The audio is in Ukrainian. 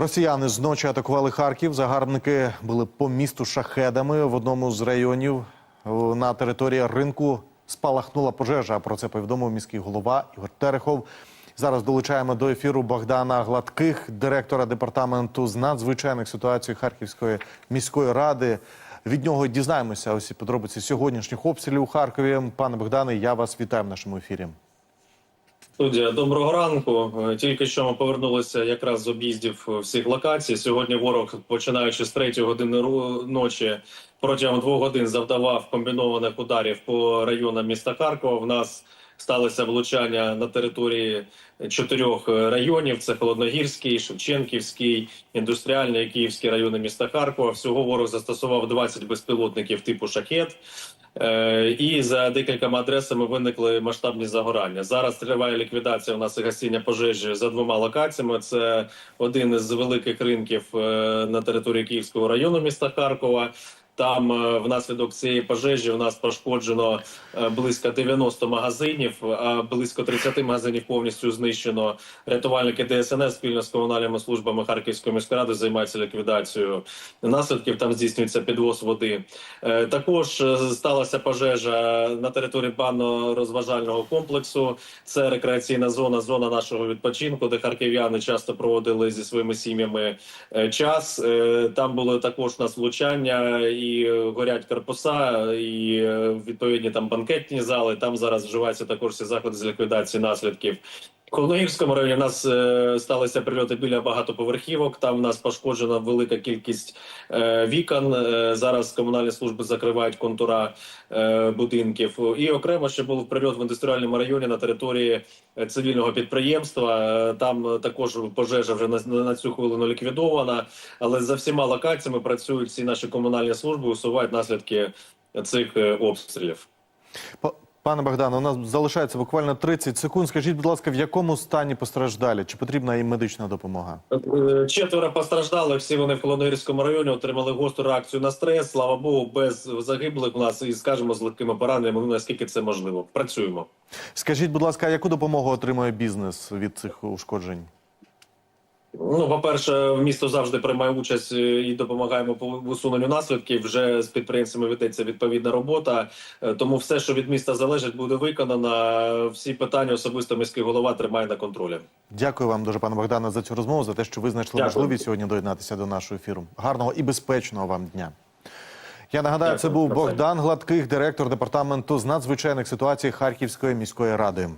Росіяни зночі атакували Харків. Загарбники були по місту шахедами в одному з районів на території ринку. Спалахнула пожежа. Про це повідомив міський голова Ігор Терехов. Зараз долучаємо до ефіру Богдана Гладких, директора департаменту з надзвичайних ситуацій Харківської міської ради. Від нього дізнаємося усі подробиці сьогоднішніх обстрілів у Харкові. Пане Богдане, я вас вітаю в нашому ефірі. Студія, доброго ранку. Е, Тільки що ми повернулися якраз з об'їздів всіх локацій. Сьогодні ворог, починаючи з третьої години ночі, протягом двох годин завдавав комбінованих ударів по районам міста Харкова. В нас сталося влучання на території чотирьох е, районів: це Холодногірський, Шевченківський, індустріальний Київський райони міста Харкова. Всього ворог застосував 20 безпілотників типу шахет. Е, І за декількома адресами виникли масштабні загорання. Зараз триває ліквідація у нас і гасіння пожежі за двома локаціями. Це один із великих ринків е, на території Київського району міста Харкова. Там е, внаслідок цієї пожежі у нас пошкоджено е, близько 90 магазинів, а близько 30 магазинів повністю знищено. Рятувальники ДСНС спільно з комунальними службами Харківської міської ради займаються ліквідацією наслідків. Там здійснюється підвоз води. Е, Також сталася пожежа на території банно-розважального комплексу. Це рекреаційна зона, зона нашого відпочинку, де харків'яни часто проводили зі своїми сім'ями час. Там було також нас влучання і е, горять корпуса, і е, відповідні там банкетні зали. Там зараз вживаються також всі заходи з ліквідації наслідків. В Холодногірському районі у нас е, сталися прильоти біля багатоповерхівок. Там у нас пошкоджена велика кількість е, вікон. Е, зараз комунальні служби закривають контура е, будинків. І окремо ще був прильот в індустріальному районі на території е, цивільного підприємства. Е, Там також пожежа вже на, на цю хвилину ліквідована. Але за всіма локаціями працюють всі наші комунальні служби, усувають наслідки цих е, обстрілів. Па- Пане Богдане, у нас залишається буквально 30 секунд. Скажіть, будь ласка, в якому стані постраждалі? Чи потрібна їм медична допомога? Е, Четверо постраждали. Всі вони в Холодногірському районі отримали гостру реакцію на стрес. Слава Богу, без загиблих у нас і скажімо з легкими пораненнями. Ну наскільки це можливо. Працюємо. Скажіть, будь ласка, яку допомогу отримує бізнес від цих ушкоджень? Ну, по-перше, місто завжди приймає участь е, і допомагаємо по усуненню наслідків. Вже з підприємцями ведеться відповідна робота. Е, Тому все, що від міста залежить, буде виконано. Всі питання особисто міський голова тримає на контролі. Дякую вам дуже, пане Богдане, за цю розмову, за те, що ви знайшли Дякую. можливість сьогодні доєднатися до нашого ефіру. Гарного і безпечного вам дня. Я нагадаю, Дякую. це був Богдан Гладких, директор департаменту з надзвичайних ситуацій Харківської міської ради.